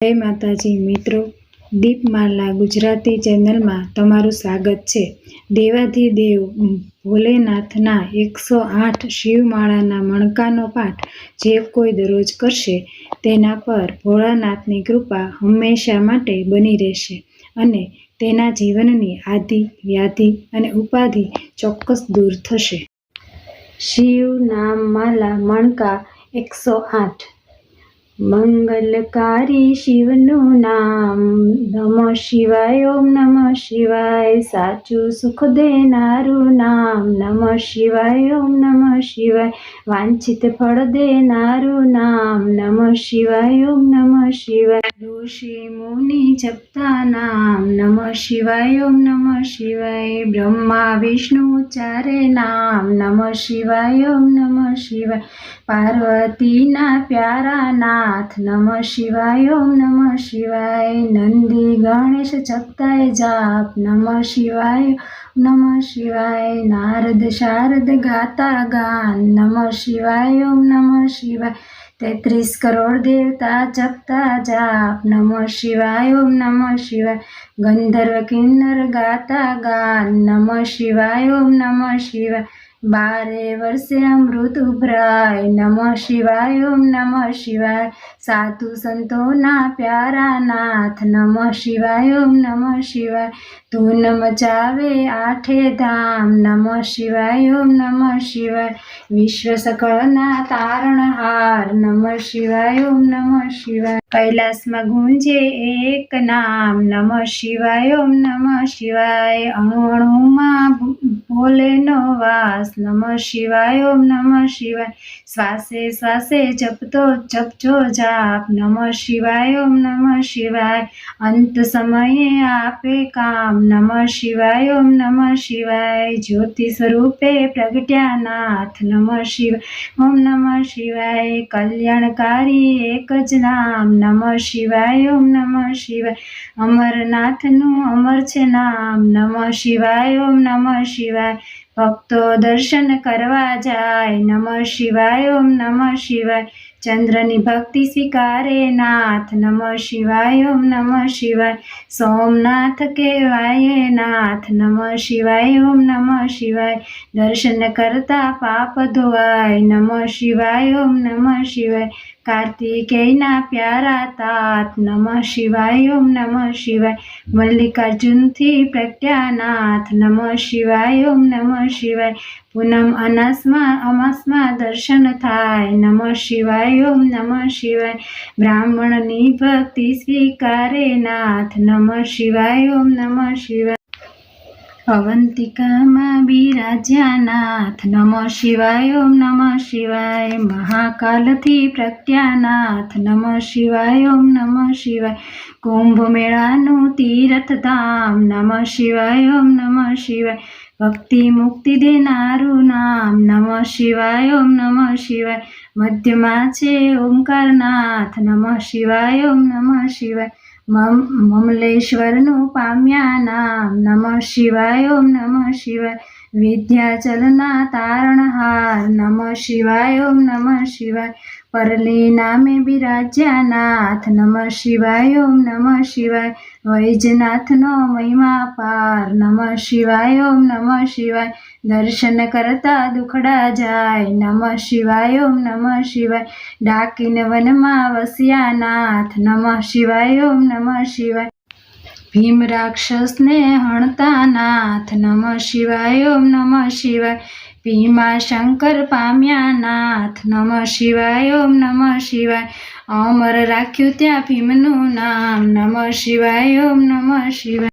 જય માતાજી, મિત્રો. દીપમાલા ગુજરાતી ચેનલમાં તમારું સ્વાગત છે. દેવાધિદેવ ભોલેનાથના એકસો આઠ શિવમાળાના મણકાનો પાઠ જે કોઈ દરરોજ કરશે, તેના પર ભોળાનાથની કૃપા હંમેશા માટે બની રહેશે અને તેના જીવનની આદિ, વ્યાધિ અને ઉપાધિ ચોક્કસ દૂર થશે. શિવ નામ માલા મણકા એકસો આઠ મંગલકારી શિવનું નામ નમઃ શિવાય ઓમ નમઃ શિવાય સાચું સુખ દેનારું નામ નમઃ શિવાય ઓમ નમઃ શિવાય વાંછિત ફળ દેનારું નામ નમઃ શિવાય ઓમ નમઃ શિવાય ઋષિ મુનિ જપતા નામ નમઃ શિવાય ઓમ નમઃ શિવાય બ્રહ્મા વિષ્ણુ ચારે નામ નમઃ શિવાય ઓમ નમઃ શિવાય પાર્વતીના પ્યારા નાથ નમ શિવાય ઓમ નમ શિવાય નંદી ગણેશ જપતાય જાપ નમ શિવાય નમ શિવાય નારદ શારદ ગાતા ગાન નમ શિવાય ઓમ નમ શિવાય તેત્રીસ કરોડ દેવતા જપતા જાપ નમઃ શિવાય ઓમ નમઃ શિવાય ગંધર્વ કિન્નર ગાતા ગાન નમઃ શિવાય ઓમ નમઃ શિવાય બારે વર્ષે અમૃત ઉભરાય. નમઃ શિવાય, ઓમ નમઃ શિવાય. સાધુ સંતોના પ્યારા નાથ. નમઃ શિવાય, ઓમ નમઃ શિવાય. ધૂન મચાવે આઠે ધામ. નમઃ શિવાય, ઓમ નમઃ શિવાય. વિશ્વ સકળના તારણહાર નમઃ શિવાય, ઓમ નમઃ શિવાય. કૈલાસમાં ગુંજે એક નામ. નમઃ શિવાય, ઓમ નમઃ શિવાય. અણુ અણુમાં ભોલેનો વાસ, નમઃ શિવાય, ઓમ નમઃ શિવાય. શ્વાસે શ્વાસે જપતો, જપજો જાપ, નમઃ શિવાય, ઓમ નમઃ શિવાય. અંત સમયે આપે કામ, નમઃ શિવાય, ઓમ નમઃ શિવાય. જ્યોતિ સ્વરૂપે પ્રગટ્યા નાથ, નમઃ શિવાય, ઓમ નમઃ શિવાય. કલ્યાણકારી એક જ નામ, નમઃ શિવાય, ઓમ નમઃ શિવાય. અમરનાથનું અમર છે નામ, નમઃ શિવાય, ઓમ નમઃ શિવાય. ભક્તો દર્શન કરવા જાય. નમઃ શિવાય, ઓમ નમઃ શિવાય. ચંદ્રની ભક્તિ સ્વીકારે નાથ. નમઃ શિવાય, ઓમ નમઃ શિવાય. સોમનાથ કહેવાય નાથ. નમઃ શિવાય, ઓમ નમઃ શિવાય. દર્શન કરતા પાપ ધોવાય. નમઃ શિવાય, ઓમ નમઃ શિવાય. કાર્તિકેયના પ્યારા તાત, નમઃ શિવાય, ઓમ નમઃ શિવાય. મલ્લિકાર્જુનથી પ્રજ્ઞાનાથ નમઃ શિવાય, ઓમ નમઃ શિવાય. પૂનમ અનાસમાં, અમાસમાં દર્શન થાય, નમઃ શિવાય, ઓમ નમઃ શિવાય. બ્રાહ્મણની ભક્તિ સ્વીકારે નાથ, નમઃ શિવાય, ઓમ નમઃ શિવાય. અવંતિકામાં બિરાજ્યા નાથ નમઃ શિવાય ઓમ નમઃ શિવાય મહાકાલથી પ્રત્યાનાથ નમઃ શિવાય ઓમ નમઃ શિવાય કુંભ મેળાનું તીર્થધામ નમઃ શિવાય ઓમ નમઃ શિવાય ભક્તિ મુક્તિ દેનારું નામ નમઃ શિવાય ઓમ નમઃ શિવાય મધ્યમાં છે ઓમકારનાથ નમઃ શિવાય ઓમ નમઃ શિવાય મમલેશ્વરનું પામ્યા નામ. નમઃ શિવાય, ઓમ નમઃ શિવાય. વિદ્યાચલના તારણહાર. નમઃ શિવાય, ઓમ નમઃ શિવાય. પરલી નામે બિરાજ્યા નાથ નમઃ શિવાય, ઓમ નમઃ શિવાય. વૈજનાથનો મહિમા પાર, નમઃ શિવાય, ઓમ નમઃ શિવાય. દર્શન કરતા દુખડા જાય, નમઃ શિવાય, ઓમ નમઃ શિવાય. ડાકીન વનમાં વસ્યા નાથ, નમઃ શિવાય, ઓમ નમઃ શિવાય. ભીમ રાક્ષસને હણતા નાથ, નમઃ શિવાય, ઓમ નમઃ શિવાય. ભીમા શંકર પામ્યા નાથ. નમઃ શિવાય, ઓમ નમઃ શિવાય. અમર રાખ્યું ત્યાં ભીમનું નામ. નમઃ શિવાય, ઓમ નમઃ શિવાય.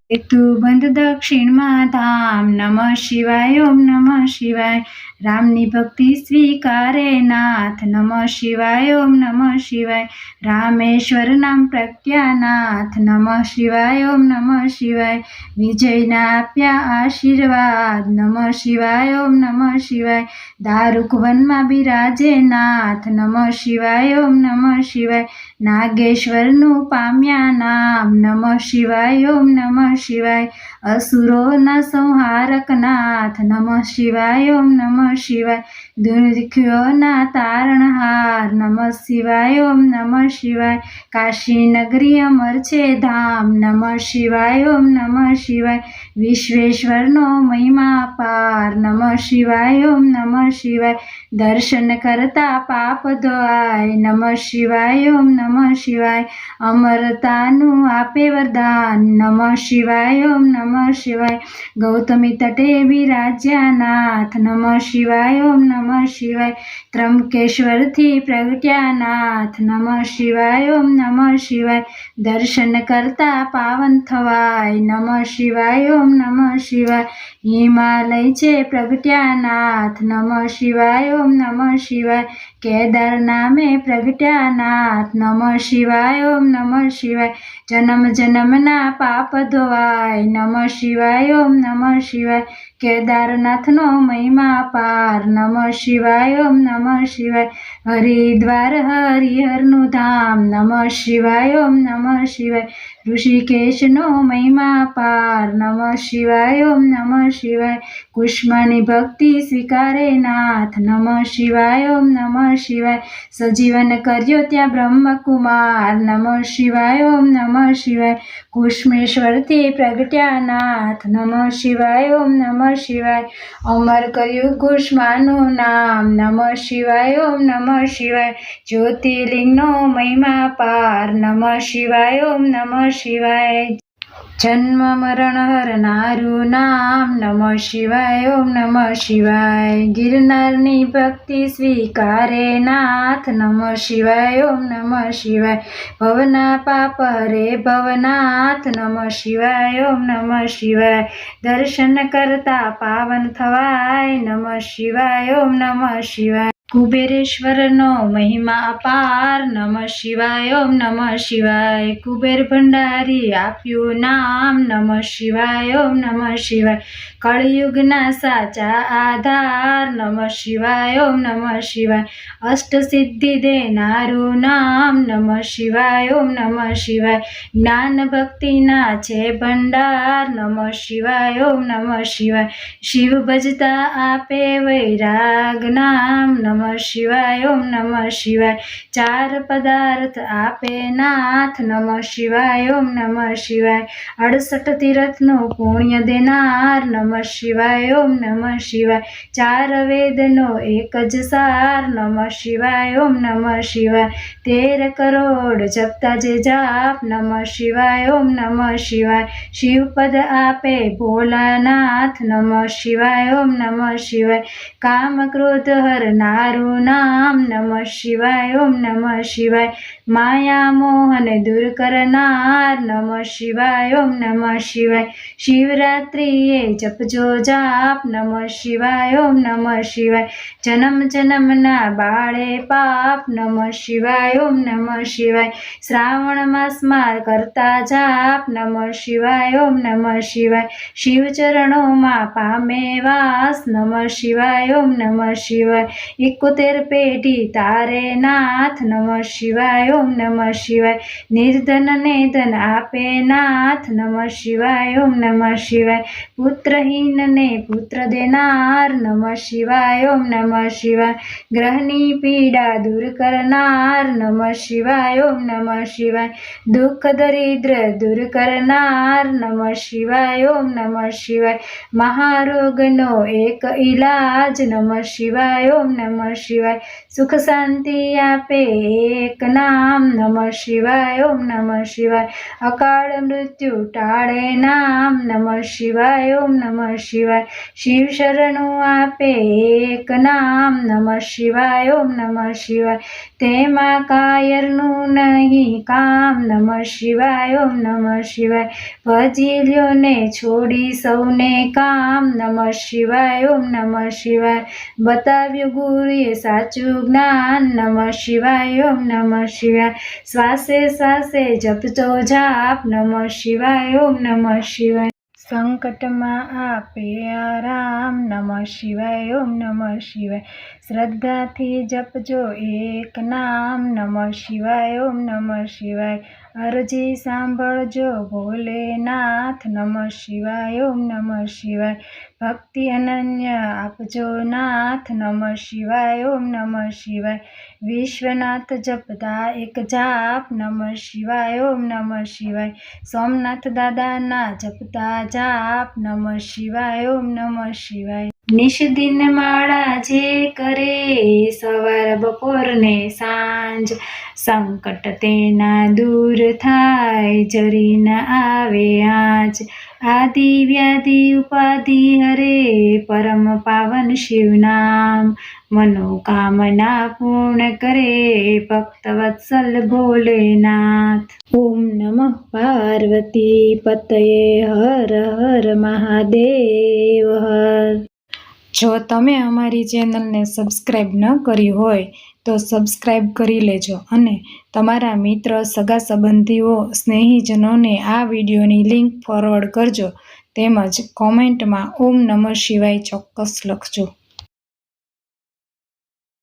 બંધ દક્ષિણમાં ધામ. નમઃ શિવાય, ઓમ નમઃ શિવાય. રામની ભક્તિ સ્વીકારે નાથ. નમઃ શિવાય, ઓમ નમઃ શિવાય. રામેશ્વર નામ પ્રજ્ઞાનાથ નમઃ શિવાય, ઓમ નમઃ શિવાય. વિજયના આપ્યા આશીર્વાદ. નમઃ શિવાય, ઓમ નમઃ શિવાય. દારૂક બિરાજે નાથ નમઃ શિવાય, ઓમ નમઃ શિવાય. નાગેશ્વરનું પામ્યા નામ. નમઃ શિવાય, ઓમ નમઃ શિવાય. અસુરોના સંહારક નાથ નમઃ શિવાય, ઓમ નમઃ શિવાય. દુર્દુખ્યોના તારણહાર. નમઃ શિવાય, ઓમ નમઃ શિવાય. કાશી નગરી અમર છે ધામ. નમઃ શિવાય, ઓમ નમઃ શિવાય. વિશ્વેશ્વરનો મહિમા પાર નમઃ શિવાય ઓમ નમઃ શિવાય દર્શન કરતા પાપ ધોવાય નમઃ શિવાય ઓમ નમઃ શિવાય અમરતાનું આપે વરદાન નમઃ શિવાય ઓમ નમઃ શિવાય ગૌતમી તટે વિરાજ્યાનાથ નમઃ શિવાય ઓમ નમઃ શિવાય ત્રંબકેશ્વરથી પ્રગટ્યાનાથ નમઃ શિવાય ઓમ નમઃ શિવાય દર્શન કરતા પાવન થવાય નમઃ શિવાય ઓમ નમઃ શિવાય. હિમાલય છે પ્રગટ્યાનાથ. નમઃ શિવાય, ઓમ નમઃ શિવાય. કેદાર નામે પ્રગટ્યા નમઃ શિવાય, ઓમ નમઃ શિવાય. જન્મ જન્મના પાપ ધોવાય. નમઃ શિવાય, ઓમ નમઃ શિવાય. કેદારનાથનો મહિમા પાર. નમઃ શિવાય, ઓમ નમઃ શિવાય. હરિદ્વાર હરિહરનું ધામ. નમઃ શિવાય, ઓમ નમઃ શિવાય. ઋષિકેશનો મહિમા પાર. નમઃ શિવાય, ઓમ નમઃ શિવાય. કુષ્માની ભક્તિ સ્વીકારે નાથ. નમઃ શિવાય, ઓમ નમઃ શિવાય. સજીવન કર્યો ત્યાં બ્રહ્મકુમાર. નમઃ શિવાય, ઓમ નમઃ શિવાય. કુષ્મેશ્વરથી પ્રગટ્યા નાથ. નમઃ શિવાય, ઓમ નમઃ શિવાય. અમર કર્યું કુષ્માનું નામ. નમઃ શિવાય, ઓમ નમઃ શિવાય. જ્યોતિર્લિંગનો મહિમા પાર. નમઃ શિવાય, ઓમ નમઃ શિવાય. જન્મ, મરણ હરનારું નામ, નમઃ શિવાય, ઓમ નમઃ શિવાય. ગિરનારની ભક્તિ સ્વીકારે નાથ, નમઃ શિવાય, ઓમ નમઃ શિવાય. ભવના પાપ હરે ભવનાથ, નમઃ શિવાય, ઓમ નમઃ શિવાય. દર્શન કરતા પાવન થવાય, નમઃ શિવાય, ઓમ નમઃ શિવાય. કુબેરેશ્વરનો મહિમા અપાર, નમઃ શિવાય, ઓમ નમઃ શિવાય. કુબેર ભંડારી આપ્યું નામ, નમઃ શિવાય, ઓમ નમઃ શિવાય. કળયુગના સાચા આધાર. નમઃ શિવાય, ઓમ નમઃ શિવાય. અષ્ટસિદ્ધિ દેનારું નામ. નમઃ શિવાય, ઓમ નમઃ શિવાય. જ્ઞાન ભક્તિના છે ભંડાર. નમઃ શિવાય, ઓમ નમઃ શિવાય. શિવ ભજતા આપે વૈરાગ નામ. નમઃ શિવાય, ઓમ નમઃ શિવાય. ચાર પદાર્થ આપે નાથ. નમઃ શિવાય, ઓમ નમઃ શિવાય. અડસઠ તીરથનું પુણ્ય દેનાર. નમઃ શિવાય, ઓમ નમઃ શિવાય. ચાર વેદનો, એક જ સાર. નમઃ શિવાય, ઓમ નમઃ શિવાય. તેર કરોડ જપતા જે જાપ. નમઃ શિવાય, ઓમ નમઃ શિવાય. શિવપદ આપે ભોલાનાથ. નમઃ શિવાય, ઓમ નમઃ શિવાય. કામ ક્રોધ હરનારું નામ. નમઃ શિવાય, ઓમ નમઃ શિવાય. માયા મોહન દૂર કરનાર. નમઃ શિવાય, ઓમ નમઃ શિવાય. શિવરાત્રિએ જપજો જાપ નમઃ શિવાય, ઓમ નમઃ શિવાય. જન્મ જન્મના બાળે પાપ, નમઃ શિવાય, ઓમ નમઃ શિવાય. શ્રાવણ માસમાં કરતા જાપ, નમઃ શિવાય, ઓમ નમઃ શિવાય. શિવ ચરણોમાં પામે વાસ, નમઃ શિવાય, ઓમ નમઃ શિવાય. એકોતેર પેઢી તારે નાથ, નમઃ શિવાય, ઓમ નમઃ શિવાય. નિર્ધન ધન આપે નાથ, નમઃ શિવાય, ઓમ નમઃ શિવાય. પુત્રહીનને પુત્ર દેનાર નમઃ શિવાય ઓમ નમઃ શિવાય ગ્રહની પીડા દૂર કરનાર નમઃ શિવાય ઓમ નમઃ શિવાય દુઃખ દરિદ્ર દૂર કરનાર નમઃ શિવાય ઓમ નમઃ શિવાય મહારોગનો એક ઈલાજ નમઃ શિવાય ઓમ નમઃ શિવાય સુખ શાંતિ આપે એક નામ નમઃ શિવાય ઓમ નમઃ શિવાય અકાળ મૃત્યુ ટાળે નામ નમઃ શિવાય ઓમ નમઃ શિવાય. શિવ શરણું આપે એક નામ નમઃ શિવાય, ઓમ નમઃ શિવાય. તેમાં કાયરનું નહીં, કામ નમઃ શિવાય, ઓમ નમઃ શિવાય. ભજી છોડી સૌને કામ નમઃ શિવાય, ઓમ નમઃ શિવાય. બતાવ્યું ગુરુએ સાચું જ્ઞાન નમઃ શિવાય, ઓમ નમઃ શિવાય. શ્વાસે શ્વાસે જપતો જાપ નમઃ શિવાય, ઓમ નમઃ શિવાય. સંકટમાં આપે આરામ નમઃ શિવાય, ઓમ નમઃ શિવાય. શ્રદ્ધાથી જપજો એક નામ, નમઃ શિવાય, ઓમ નમઃ શિવાય. અરજી સાંભળજો, ભોલેનાથ, નમઃ શિવાય, ઓમ નમઃ શિવાય. ભક્તિ અનન્ય આપજો નાથ, નમઃ શિવાય, ઓમ નમઃ શિવાય. વિશ્વનાથ જપતા એક જાપ, નમઃ શિવાય, ઓમ નમઃ શિવાય. સોમનાથ દાદાના જપતા જાપ, નમઃ શિવાય, ઓમ નમઃ શિવાય. નિષદિન માળા જે કરે સવાર બપોર ને સાંજ. સંકટ તેના દૂર થાય જરી ના આવે આજ. આદિ વ્યાધિ ઉપાધિ હરે, પરમ પાવન શિવ નામ. મનોકામના પૂર્ણ કરે, ભક્ત વત્સલ ભોલેનાથ ઓમ નમઃ પાર્વતી પતયે, હર હર મહાદેવ હર. જો તમે અમારી ચેનલને સબસ્ક્રાઈબ ન કરી હોય, તો સબસ્ક્રાઈબ કરી લેજો અને તમારા મિત્ર, સગા સંબંધીઓ, સ્નેહીજનોને આ વિડીયોની લિંક ફોરવર્ડ કરજો. તેમજ કોમેન્ટમાં ઓમ નમઃ શિવાય ચોક્કસ લખજો.